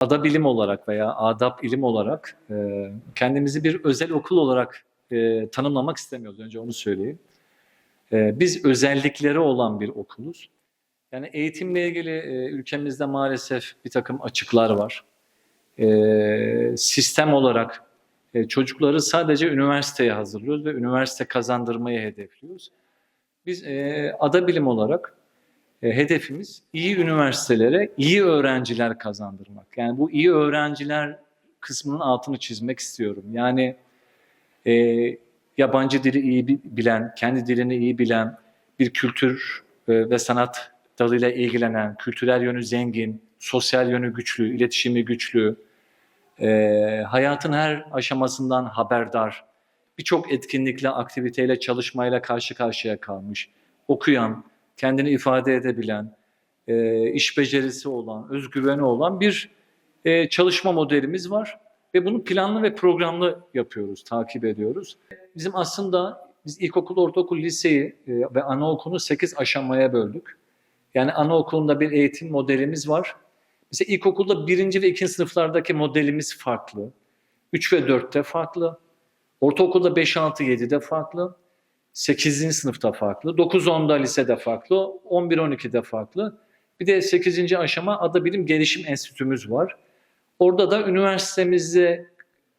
ada bilim olarak veya adap ilim olarak e, kendimizi bir özel okul olarak e, tanımlamak istemiyoruz. Önce onu söyleyeyim. E, biz özellikleri olan bir okuluz. Yani eğitimle ilgili e, ülkemizde maalesef bir takım açıklar var. E, sistem olarak e, çocukları sadece üniversiteye hazırlıyoruz ve üniversite kazandırmayı hedefliyoruz. Biz e, ada bilim olarak hedefimiz iyi üniversitelere iyi öğrenciler kazandırmak. Yani bu iyi öğrenciler kısmının altını çizmek istiyorum. Yani e, yabancı dili iyi bi- bilen, kendi dilini iyi bilen, bir kültür e, ve sanat dalıyla ilgilenen, kültürel yönü zengin, sosyal yönü güçlü, iletişimi güçlü, e, hayatın her aşamasından haberdar, birçok etkinlikle, aktiviteyle, çalışmayla karşı karşıya kalmış, okuyan, kendini ifade edebilen, e, iş becerisi olan, özgüveni olan bir e, çalışma modelimiz var. Ve bunu planlı ve programlı yapıyoruz, takip ediyoruz. Bizim aslında biz ilkokul, ortaokul, liseyi e, ve anaokulunu 8 aşamaya böldük. Yani anaokulunda bir eğitim modelimiz var. Mesela ilkokulda birinci ve ikinci sınıflardaki modelimiz farklı. 3 ve 4'te farklı. Ortaokulda 5, 6, 7'de farklı. 8. sınıfta farklı. 9-10'da lisede farklı. 11-12'de farklı. Bir de 8. aşama Ada Bilim Gelişim Enstitümüz var. Orada da üniversitemizde,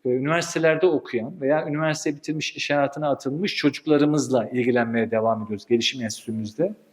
e, üniversitelerde okuyan veya üniversite bitirmiş, iş hayatına atılmış çocuklarımızla ilgilenmeye devam ediyoruz gelişim enstitümüzde.